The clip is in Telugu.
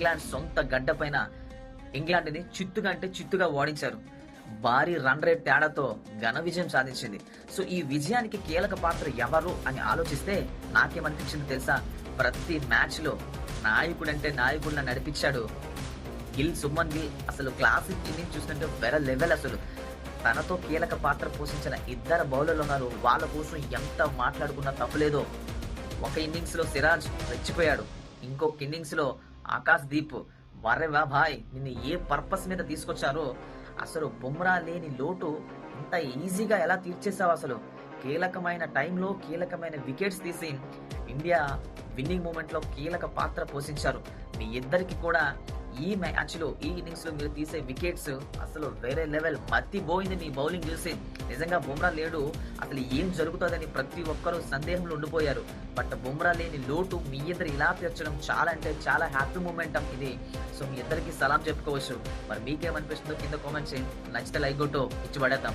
ఇంగ్లాండ్ సొంత గడ్డ పైన ఇంగ్లాండ్ని చిత్తుగా అంటే చిత్తుగా ఓడించారు. భారీ రన్ రేట్ తేడాతో ఘన విజయం సాధించింది. సో ఈ విజయానికి కీలక పాత్ర ఎవరు అని ఆలోచిస్తే నాకేమనిపించింది తెలుసా? ప్రతి మ్యాచ్లో నాయకుడంటే నాయకుడిని నడిపించాడు గిల్ సుమన్ గిల్. అసలు క్లాసిక్ ఇన్నింగ్ చూస్తుంటే వెర లెవెల్ అసలు. తనతో కీలక పాత్ర పోషించిన ఇద్దరు బౌలర్లు ఉన్నారు. వాళ్ళ కోసం ఎంత మాట్లాడుకున్నా తప్పులేదో. ఒక ఇన్నింగ్స్లో సిరాజ్ రెచ్చిపోయాడు. ఇంకొక ఇన్నింగ్స్లో ఆకాశ్ దీప్ వరేవా భాయ్ నిన్ను ఏ పర్పస్ మీద తీసుకొచ్చారో? అసలు బుమ్రా లేని లోటు ఇంత ఈజీగా ఎలా తీర్చేసావు అసలు? కీలకమైన టైంలో కీలకమైన వికెట్స్ తీసి ఇండియా విన్నింగ్ మూమెంట్లో కీలక పాత్ర పోషించారు. మీ ఇద్దరికి కూడా ఈ మ్యాచ్లో ఈ ఇన్నింగ్స్లో మీరు తీసే వికెట్స్ అసలు వేరే లెవెల్ మత్తిపోయింది మీ బౌలింగ్ చూసి. నిజంగా బుమ్రా లేడు. అసలు ఏం జరుగుతుందని ప్రతి ఒక్కరూ సందేహంలో ఉండిపోయారు. బట్ బుమ్రా లేని లోటు మీ ఇద్దరు ఇలా తీర్చడం చాలా అంటే చాలా హ్యాపీ మూమెంట్ ఇది. సో మీ ఇద్దరికి సలాం చెప్పుకోవచ్చు. మరి మీకేమనిపిస్తుందో కింద కామెంట్ చేయండి. నచ్చితే లైక్ కొట్టు. ఇచ్చి పడేద్దాం.